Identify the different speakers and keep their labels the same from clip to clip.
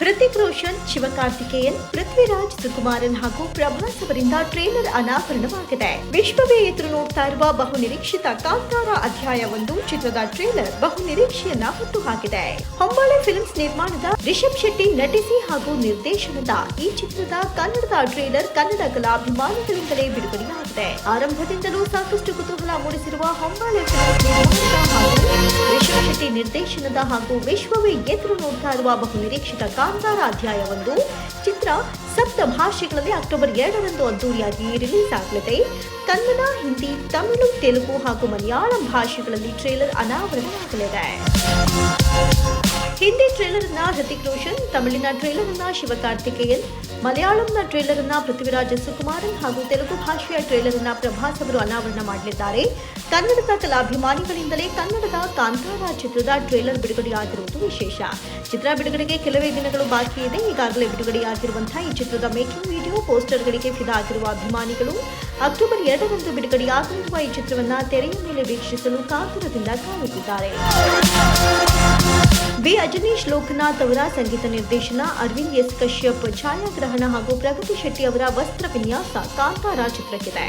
Speaker 1: ಹೃತಿಕ್ ರೋಷನ್, ಶಿವಕಾರ್ತಿಕೇಯನ್, ಪೃಥ್ವಿರಾಜ್ ಸುಕುಮಾರನ್ ಹಾಗೂ ಪ್ರಭಾಸ್ ಅವರಿಂದ ಟ್ರೇಲರ್ ಅನಾವರಣವಾಗಿದೆ. ವಿಶ್ವವೇ ಎದುರು ನೋಡ್ತಾ ಇರುವ ಬಹು ನಿರೀಕ್ಷಿತ ಕಾಂತಾರ ಅಧ್ಯಾಯ ಒಂದು ಚಿತ್ರದ ಟ್ರೇಲರ್ ಬಹು ನಿರೀಕ್ಷೆಯನ್ನ ಹುಟ್ಟುಹಾಕಿದೆ. ಹೊಂಬಾಳೆ ಫಿಲ್ಮ್ಸ್ ನಿರ್ಮಾಣದ ರಿಷಬ್ ಶೆಟ್ಟಿ ನಟಿಸಿ ಹಾಗೂ ನಿರ್ದೇಶನದ ಈ ಚಿತ್ರದ ಕನ್ನಡದ ಟ್ರೇಲರ್ ಕನ್ನಡ ಕಲಾಭಿಮಾನಿಗಳಿಂದಲೇ ಬಿಡುಗಡೆಯಾಗಿದೆ. ಆರಂಭದಿಂದಲೂ ಸಾಕಷ್ಟು ಕುತೂಹಲ ಮೂಡಿಸಿರುವ ಹೊಂಬಾಳೆ ಫಿಲ್ಮ್ಸ್ ಶೆಟ್ಟಿ ನಿರ್ದೇಶನದ ಹಾಗೂ ವಿಶ್ವವೇ ಎದುರು ನೋಡ್ತಾ ಇರುವ ಬಹುನಿರೀಕ್ಷಿತ ಕಾಂತಾರ ಅಧ್ಯಾಯ ಒಂದು. ಚಿತ್ರ ಸಪ್ತ ಭಾಷೆಗಳಲ್ಲಿ ಅಕ್ಟೋಬರ್ ಎರಡರಂದು ಅದ್ದೂರಿಯಾಗಿ ರಿಲೀಸ್ ಆಗಲಿದೆ. ಕನ್ನಡ, ಹಿಂದಿ, ತಮಿಳು, ತೆಲುಗು ಹಾಗೂ ಮಲಯಾಳಂ ಭಾಷೆಗಳಲ್ಲಿ ಟ್ರೇಲರ್ ಅನಾವರಣವಾಗಲಿದೆ. ಹಿಂದಿ ಟ್ರೇಲರ್ ಅನ್ನ ಹೃತಿಕ್ ರೋಷನ್, ತಮಿಳಿನ ಟ್ರೇಲರ್ ಅನ್ನ ಶಿವಕಾರ್ತಿಕೇಯನ್ ಮಲಯಾಳಂನ ಟ್ರೇಲರ್ ಅನ್ನ ಪೃಥ್ವಿರಾಜ್ ಸುಕುಮಾರನ್ ಹಾಗೂ ತೆಲುಗು ಭಾಷೆಯ ಟ್ರೇಲರ್ ಅನ್ನ ಪ್ರಭಾಸ್ ಅವರು ಅನಾವರಣ ಮಾಡಲಿದ್ದಾರೆ. ಕನ್ನಡದ ಕಲಾಭಿಮಾನಿಗಳಿಂದಲೇ ಕನ್ನಡದ ಕಾಂತಾರ ಚಿತ್ರದ ಟ್ರೇಲರ್ ಬಿಡುಗಡೆಯಾಗಿರುವುದು ವಿಶೇಷ. ಚಿತ್ರ ಬಿಡುಗಡೆಗೆ ಕೆಲವೇ ದಿನಗಳು ಬಾಕಿ ಇದೆ. ಈಗಾಗಲೇ ಬಿಡುಗಡೆಯಾಗಿರುವಂತಹ ಈ ಚಿತ್ರದ ಮೇಕಿಂಗ್ ವಿಡಿಯೋ, ಪೋಸ್ಟರ್ಗಳಿಗೆ ಫಿದಾ ಆಗಿರುವ ಅಭಿಮಾನಿಗಳು ಅಕ್ಟೋಬರ್ ಎರಡರಂದು ಬಿಡುಗಡೆಯಾಗಲಿರುವ ಈ ಚಿತ್ರವನ್ನು ತೆರೆಯ ಮೇಲೆ ವೀಕ್ಷಿಸಲು ಕಾತುರದಿಂದ ಕಾಯುತ್ತಿದ್ದಾರೆ. ಬಿ ಅಜನೀಶ್, ಲೋಕನಾಥ್ ಅವರ ಸಂಗೀತ ನಿರ್ದೇಶನ, ಅರವಿಂದ್ ಎಸ್. ಕಶ್ಯಪ್, ಛಾಯಾಗ್ರಹಣ ಹಾಗೂ ಪ್ರಗತಿ ಶೆಟ್ಟಿ ಅವರ ವಸ್ತ್ರ ವಿನ್ಯಾಸ ಕಾಂತಾರ ಚಿತ್ರಕ್ಕಿದೆ.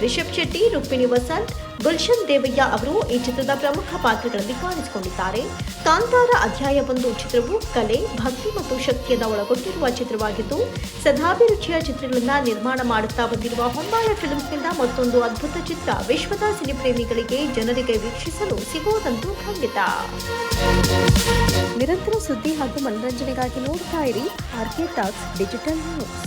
Speaker 1: ರಿಷಬ್ ಶೆಟ್ಟಿ, ರುಕ್ಮಿಣಿ ವಸಂತ್, ಗುಲ್ಶನ್ ದೇವಯ್ಯ ಅವರು ಈ ಚಿತ್ರದ ಪ್ರಮುಖ ಪಾತ್ರಗಳಲ್ಲಿ ಕಾಣಿಸಿಕೊಂಡಿದ್ದಾರೆ. ಕಾಂತಾರ ಅಧ್ಯಾಯ ಒಂದು ಚಿತ್ರವು ಕಲೆ, ಭಕ್ತಿ ಮತ್ತು ಶಕ್ತಿಯನ್ನು ಒಳಗೊಂಡಿರುವ ಚಿತ್ರವಾಗಿದ್ದು ಸದಾಭಿರುಚಿಯ ಚಿತ್ರಗಳನ್ನು ನಿರ್ಮಾಣ ಮಾಡುತ್ತಾ ಬಂದಿರುವ ಹೊಂಬಾಳೆ ಫಿಲ್ಮ್ಸ್ನಿಂದ ಮತ್ತೊಂದು ಅದ್ಭುತ ಚಿತ್ರ ವಿಶ್ವದ ಸಿನಿಪ್ರೇಮಿಗಳಿಗೆ ಜನರಿಗೆ ವೀಕ್ಷಿಸಲು ಸಿಗುವುದಂತ ಖಂಡಿತ. ನಿರಂತರ ಸುದ್ದಿ ಹಾಗೂ ಮನರಂಜನೆಗಾಗಿ ನೋಡ್ತಾ ಇರಿ ಆರ್ಕೆ ಟಾಕ್ಸ್ ಡಿಜಿಟಲ್ ನ್ಯೂಸ್.